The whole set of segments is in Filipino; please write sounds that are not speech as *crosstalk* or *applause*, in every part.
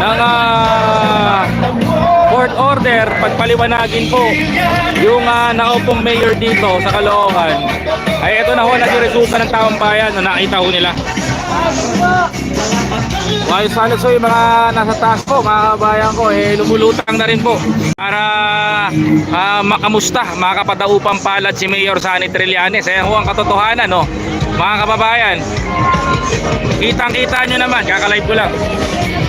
ng ah, court order, pagpaliwanagin po yung uh, nakaupong mayor dito sa Caloocan, ay ito na ho naging resulta ng taong bayan na nakita ho nila. Ayos sana so yung mga nasa taas po, mga kabayan ko, eh lumulutang na rin po para ah, makamusta, makapadaupang palad si Mayor Sani Trillanes. Ayan ho ang katotohanan, no? Mga kababayan, kitang-kita nyo naman, kakalive ko lang.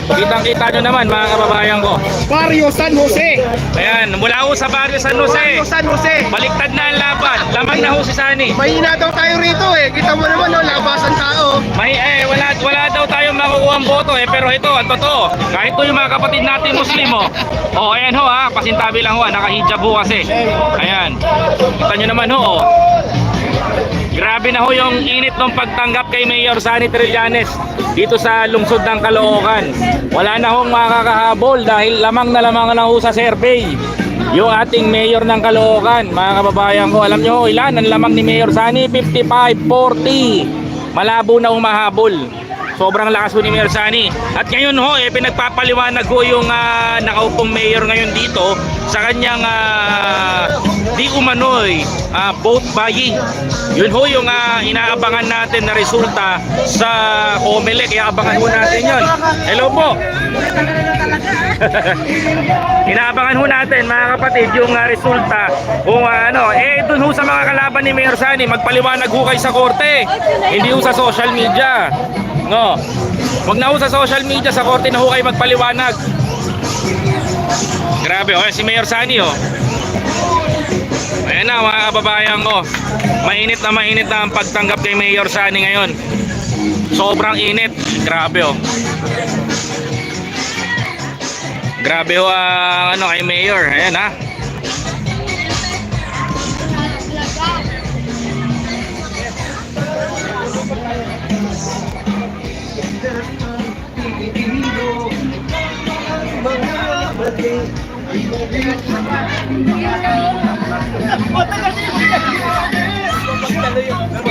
Kitang-kita nyo naman, mga kababayan ko. Barrio San Jose. Ayan, mula ho sa Barrio San Jose. Barrio San Jose. Baliktad na ang laban. Lamang na ho si Sani. Mahina daw tayo rito eh. Kita mo naman, no, labasan tao. May eh wala wala daw tayong makukuha ang boto eh pero ito ang totoo. Kahit po yung mga kapatid natin Muslim oh. Oh, ayan ho ha, pasintabi lang ho, ah, nakahijab ho kasi. Ayan. Kita nyo naman ho. Oh. Grabe na ho yung init ng pagtanggap kay Mayor Sani Trillanes dito sa lungsod ng Caloocan. Wala na hong makakahabol dahil lamang na lamang na ho sa survey. Yung ating mayor ng Caloocan, mga kababayan ko, alam nyo ilan ang lamang ni Mayor Sani? 55-40. Malabo na humahabol. Sobrang lakas po ni Mayor Sani. At ngayon ho, eh, pinagpapaliwanag ko yung ah, nakaupong mayor ngayon dito sa kanyang ah, di umano'y ah, vote buying. Yun ho yung ah, inaabangan natin na resulta sa COMELEC. Kaya abangan ho natin yun. Hello po. *laughs* Inaabangan ho natin mga kapatid yung ah, resulta kung ah, ano eh dun ho sa mga kalaban ni Mayor Sani magpaliwanag ho kayo sa korte hindi ho sa social media no wag na ho sa social media sa korte na ho kayo magpaliwanag. Grabe oh si Mayor Sani oh. Ayan na mga kababayan ko Mainit na mainit na ang pagtanggap kay Mayor Sani ngayon. Sobrang init. Grabe oh. Grabe ho ang ano kay Mayor. Ayan ha.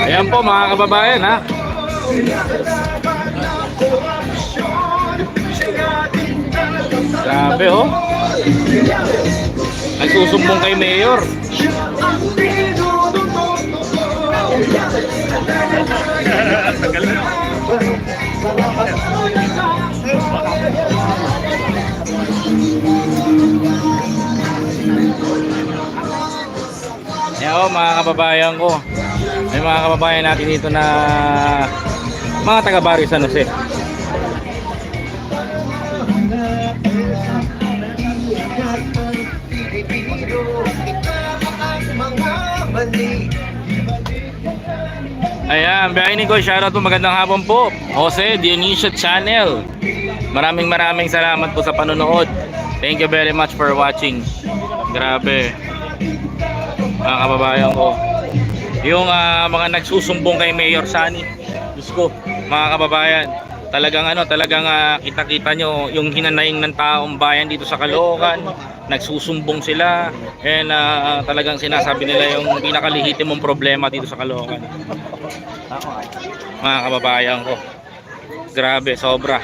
Ayan po mga kababayan ha. Grabe oh. Nagsusumbong kay Mayor. Yan *laughs* oh, mga kababayan ko. May mga kababayan natin dito na mga taga Barrio San Jose. Ayan, biyahin ko, shoutout po, magandang hapon po. Jose Dionisio Channel. Maraming maraming salamat po sa panonood. Thank you very much for watching. Grabe. Mga kababayan ko. Yung ah, mga nagsusumbong kay Mayor Sani. Diyos ko, mga kababayan. Talagang ano, talagang ah, kita-kita nyo yung hinanaing ng taong bayan dito sa Caloocan. Nagsusumbong sila. And ah, talagang sinasabi nila yung pinakalihitimong problema dito sa Caloocan mga kababayan ko grabe sobra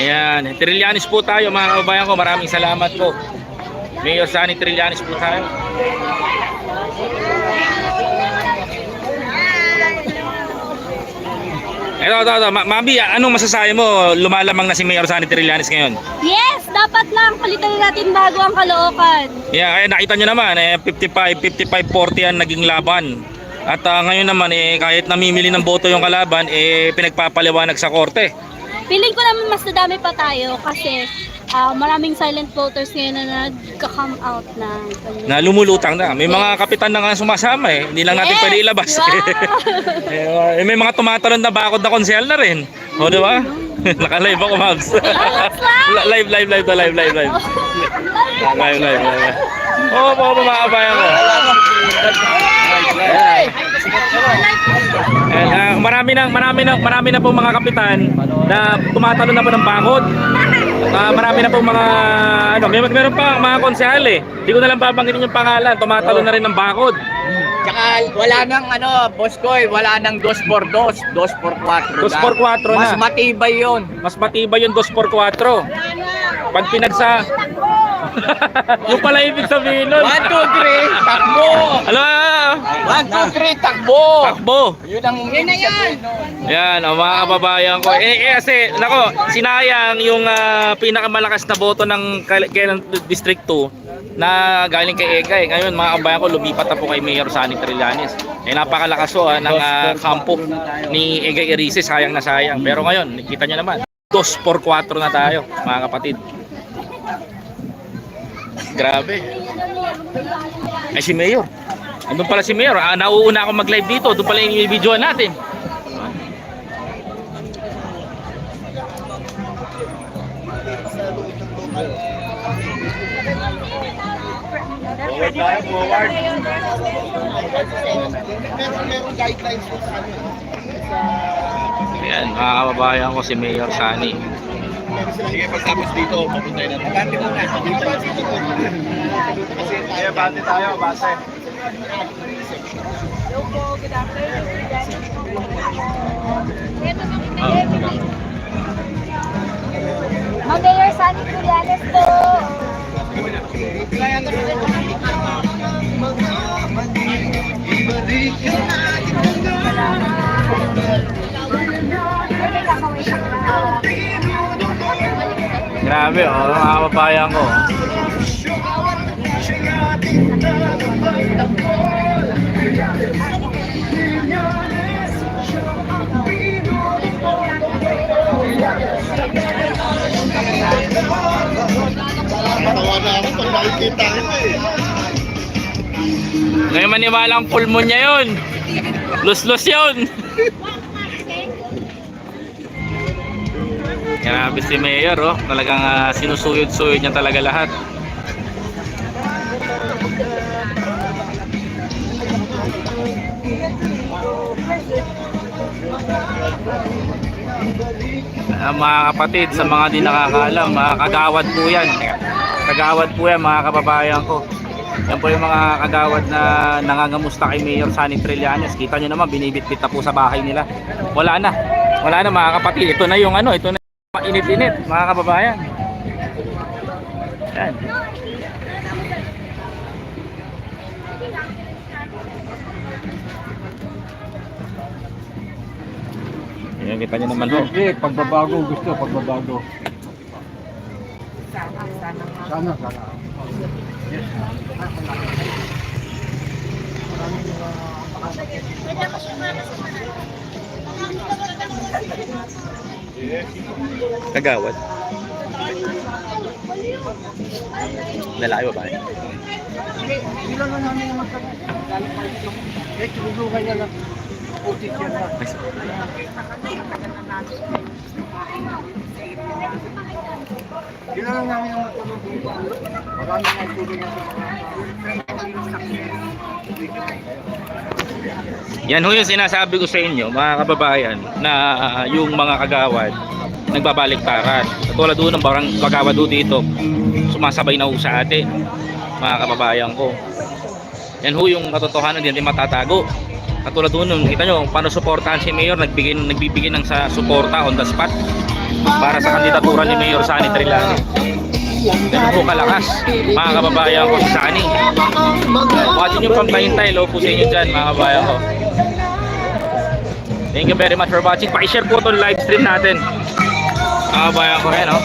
ayan Trillanes po tayo mga kababayan ko maraming salamat po Mayor Sani Trillanes po tayo Ito, ito, ito. Ma Mami, anong masasabi mo? Lumalamang na si Mayor Sani Trillanes ngayon. Yes, dapat lang palitan natin bago ang kalookan. Yeah, kaya nakita nyo naman, eh, 55, 55, 40 ang naging laban. At ah, ngayon naman, eh, kahit namimili ng boto yung kalaban, eh, pinagpapaliwanag sa korte. Feeling ko naman mas nadami pa tayo kasi ah, maraming silent voters ngayon na nagka-come out na. Na lumulutang na. May mga kapitan na nga sumasama eh. Hindi lang natin Yes! pwede ilabas. Wow! *laughs* eh, may mga tumatalon na bakod na konsel na rin. O, di ba? *laughs* Naka-live ako, Mabs. live! live, live, live, to, live, live, live. Live, live, live. Oo, po, po, mga kabayan ko. And, ah, marami na marami na marami na po mga kapitan na tumatalo na po ng bakod. Ah, marami na po mga ano, may meron pa mga konsehal eh. Hindi ko na lang babanggitin yung pangalan, tumatalo na rin ng bakod. Tsaka Wal, wala nang ano, boss ko eh, wala nang 2 por 2, 2 por 4. 2 por 4 Mas na. matibay yun. Mas matibay yung 2 por 4. Pag pinagsa... yung pala ibig sabihin nun. 1, 2, 3, takbo! Ano? 1, 2, 3, takbo! Takbo. Yun ang yun na yan. Yan, ang mga kababayan ko. Eh, eh kasi, nako, sinayang yung ah, pinakamalakas na boto ng Quezon District 2 na galing kay Ega. Eh. Ngayon, mga kababayan ko, lumipat na po kay Mayor Sani Trillanes. Eh, napakalakas po ah, ng ah, kampo ni Ega Irice. Sayang na sayang. Pero ngayon, nakita nyo naman, 2 por 4 na tayo, mga kapatid. Grabe. Ay, si Mayor. Andun pala si Mayor. Ah, nauuna ako mag-live dito. Doon pala yung video natin. Meron guidelines po sa ano. Ayan, mga ko si Mayor Sani. Sige, pagtapos dito, papunta na. Bante muna. Dito ba dito? Kasi tayo, bante tayo, base. Mag-Mayor Sunny Trillanes po. Grabe, oh, mga kababayan ko. Matawa na ako. Ngayon maniwalang pulmon niya yun. Lus-lus yun. *laughs* Grabe si Mayor, oh. Talagang ah, sinusuyod-suyod niya talaga lahat. Ah, mga kapatid, sa mga di nakakaalam, mga kagawad po yan. Kagawad po yan, mga kababayan ko. Yan po yung mga kagawad na nangangamusta kay Mayor Sunny Trillanes. Kita nyo naman, binibitbit na po sa bahay nila. Wala na. Wala na mga kapatid. Ito na yung ano, ito na mainit-init, mga kababayan. Yan. Yan, kita nyo naman ho. Hindi, pagbabago gusto, pagbabago. Sana, sana. Kagawad. Lalaki ba ba? Sila na namin naman sa Eh, tulungan niya lang. Putik yan na. Sila lang namin naman tulungan. Marami nga tulungan. Yan ho yung sinasabi ko sa inyo, mga kababayan, na yung mga kagawad nagbabaliktaran. Katulad doon ng barang kagawad doon dito, sumasabay na ho sa atin, mga kababayan ko. Yan ho yung katotohanan, hindi natin matatago. Katulad doon, nung kita nyo, paano suportahan si Mayor, nagbigay, nagbibigay ng sa suporta on the spot para sa kandidatura ni Mayor Sani Trillanes. Ganun po kalakas, mga kababayan ko sa Sani. Watching yung pampahintay, low po sa inyo dyan, mga kabayan ko. Thank you very much for watching. Pakishare po itong live stream natin. Mga kabayan ko, yan, oh.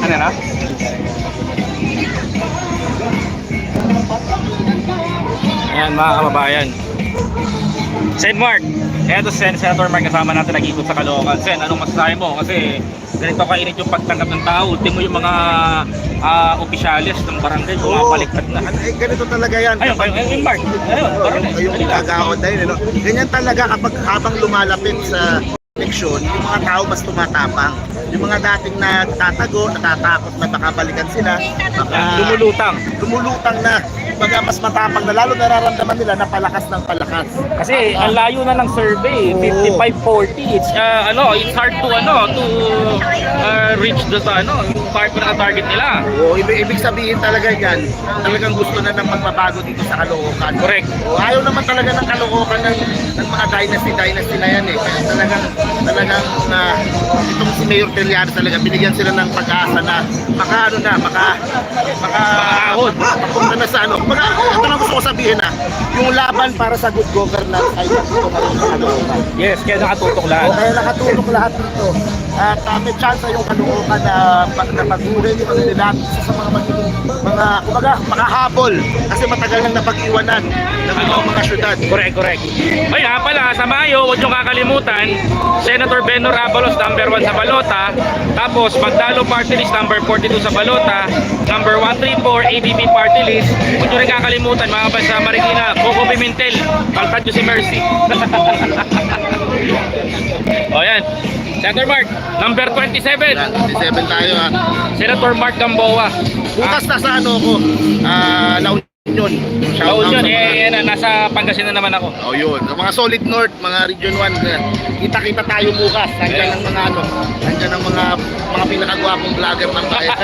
Ano na? Ayan mga kababayan. Sen Mark, eto Sen, Senator Mark kasama natin nag-ikot sa Caloocan. Sen, anong masasabi mo? Kasi ganito kainit yung pagtanggap ng tao. Ultimo yung mga ah, opisyalis ng barangay, bumabaliktad na. Eh, ganito talaga yan. Ayun, kayo, ayun, Mark. Ayun, barangay. Halika. kagawad na yun, ano? Ganyan talaga kapag habang lumalapit sa eleksyon, yung mga tao mas tumatapang. Yung mga dating nagtatago, natatakot na baka balikan sila, baka Lumulutang. lumulutang na. Kumbaga mas matapang na lalo nararamdaman nila na palakas ng palakas. Kasi ang layo na ng survey, Oo. 55-40. It's uh, ano, it's hard to ano to uh, reach the ano, yung part na target nila. Oo, ibig, ibig sabihin talaga yan, talagang gusto na ng magbabago dito sa Caloocan. Correct. O, ayaw naman talaga ng Caloocan ng, ng mga dynasty-dynasty na yan eh. Kaya talagang, talagang na itong si Mayor Teliano talaga, binigyan sila ng pag-asa na maka ano na, maka, maka, Makahon. papunta na sa ano. Maka, ito na gusto ko sabihin na, yung laban para sa good governance ay dito ngayon sa Caloocan. Yes, kaya nakatutok O lahat. kaya nakatulong lahat dito. At uh, may chance yung kalookan na, pag- na pag-urin yung ano nila isa sa mga magiging mga kumbaga makahabol kasi matagal nang napag-iwanan ng ibang mga syudad. Correct, correct. Ay, nga pala, sa Mayo, huwag niyong kakalimutan, Senator Benno Abalos, number 1 sa Balota. Tapos, Magdalo Party List, number 42 sa Balota. Number 134, ABP Party List. Huwag rin kakalimutan, mga kapatid sa Marikina, Coco Pimentel, palpad si Mercy. *laughs* o yan. Senator Mark, number 27. Yan, 57 tayo ha. Senator Mark Gamboa. Bukas na sa ano ko, ah, Union. Shout Oh, out yun, eh, yan, nasa Pangasinan naman ako. Oh, yun. Sa mga Solid North, mga Region 1, eh, kita-kita tayo bukas. Nandiyan ang mga ano, nandiyan ang mga mga pinakagwapong vlogger ng bayan.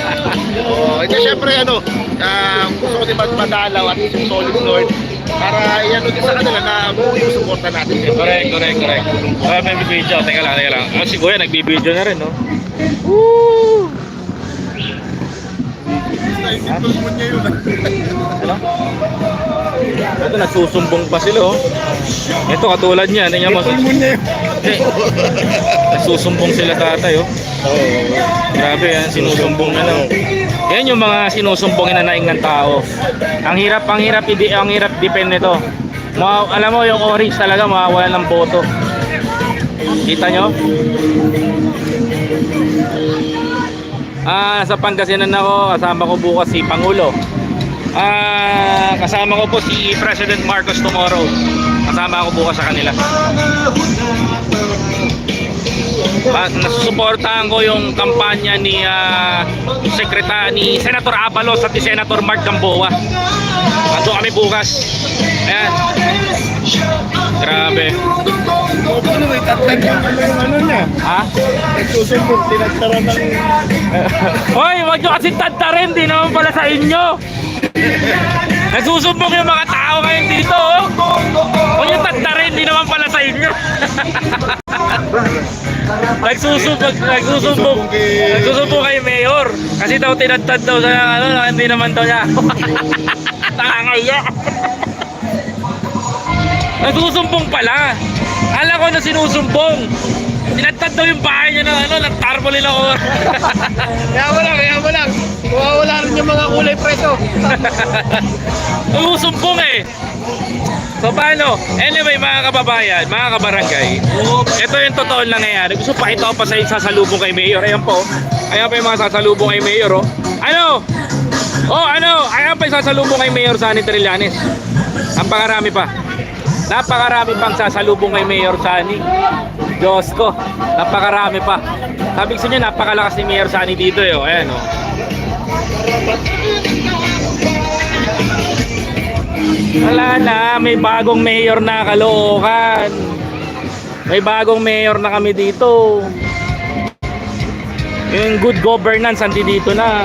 *laughs* oh, ito syempre ano, ah, gusto ko din magpadalaw at yung Solid North para iano din sa kanila na buo yung suporta natin. syempre. Correct, correct, correct. Ah, may video. Teka lang, teka lang. Ah, si Kuya nagbibideo na rin, no? Ano? Ito, nagsusumbong pa sila, oh. Ito, katulad niya. Tingnan mo. Eh, nagsusumbong sila tatay, oh. Grabe yan, sinusumbong na lang. Yan yung mga sinusumbong na naing ng tao. Ang hirap, ang hirap, i- ang hirap depend nito. Ma, alam mo, yung orange talaga, mawawala ng boto. Kita nyo? Ah, sa Pangasinan ako, kasama ko bukas si Pangulo. Ah, kasama ko po si President Marcos tomorrow. Kasama ako bukas sa kanila. At nasusuportahan ko yung kampanya ni uh, Sekretary ni Senator Abalos at ni Senator Mark Gamboa. Ando kami bukas. Ayan. Grabe. Ano may tatag yung ano niya? Ha? Tinagtara ng... *laughs* Hoy, wag nyo kasi tantarin, di naman pala sa inyo. Nagsusumbong yung mga tao ngayon dito, oh. Huwag nyo tantarin, di naman pala sa inyo. *laughs* nagsusumbong, nagsusumbong, nagsusumbong kay Mayor. Kasi daw tinatad daw sa ano, hindi naman daw niya. *laughs* Nakangaya. nagsusumbong pala. Kala ko na sinusumbong. Tinatad daw yung bahay niya ng ano, ng tarpaulin ako. *laughs* Kaya mo lang, kaya mo lang. Mawawala rin yung mga kulay preso. *laughs* Umusumpong eh. So paano? Anyway mga kababayan, mga kabarangay, ito yung totoo lang nangyayari. Gusto pa ito pa sa sasalubong kay Mayor. Ayan po. Ayan pa yung mga sasalubong kay Mayor. Oh. Ano? Oh, ano? Ayan pa yung sasalubong kay Mayor Sani Trillanes. Ang pangarami pa. Napakarami pang sasalubong kay Mayor Sani. Diyos ko, napakarami pa. Sabi ko sa inyo, napakalakas ni Mayor Sani dito eh. Oh. Ayan oh. Wala na, may bagong mayor na Caloocan. May bagong mayor na kami dito. Yung good governance andi dito na.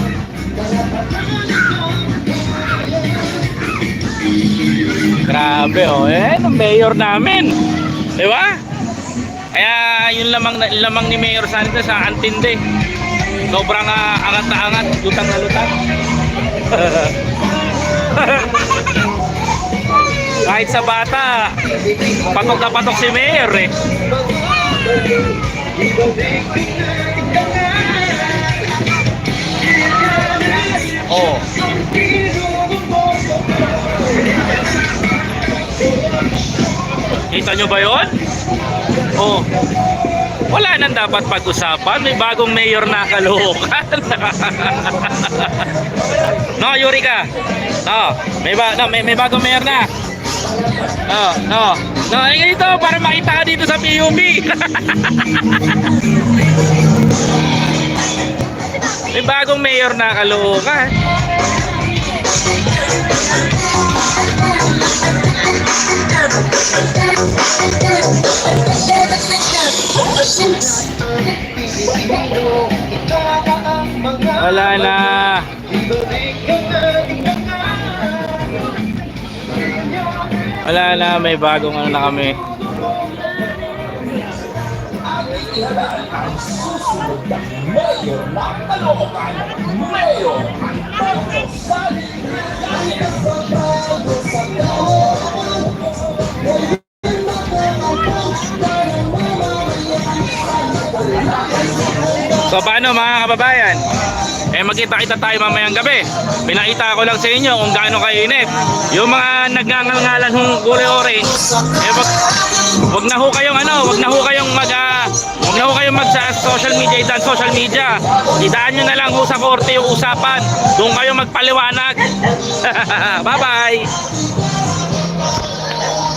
Grabe oh, eh, ang mayor namin. Di ba? Kaya yung lamang, lamang ni Mayor Santos sa antinde. Sobrang ah, angat na angat, lutang na lutang. *laughs* Kahit sa bata, patok na patok si Mayor eh. Oh. Kita nyo ba yon? Oh. Wala nang dapat pag-usapan. May bagong mayor na Caloocan. *laughs* no, Yurika. No, may, ba no, may, may bagong mayor na. No, no. No, eh, ito para makita ka dito sa PUB. *laughs* may bagong mayor na Caloocan. Wala na. Wala na, may bagong ano na kami. So paano mga kababayan? Eh magkita-kita tayo mamayang gabi. Pinakita ko lang sa inyo kung gaano kainit. Yung mga nagngangalngalan hong kulay orange, eh wag, wag na ho kayong ano, wag na ho kayong mag ah, wag na ho kayong mag social media, itan social media. Idaan nyo na lang ho sa korte yung usapan. Doon kayo magpaliwanag. *laughs* Bye-bye.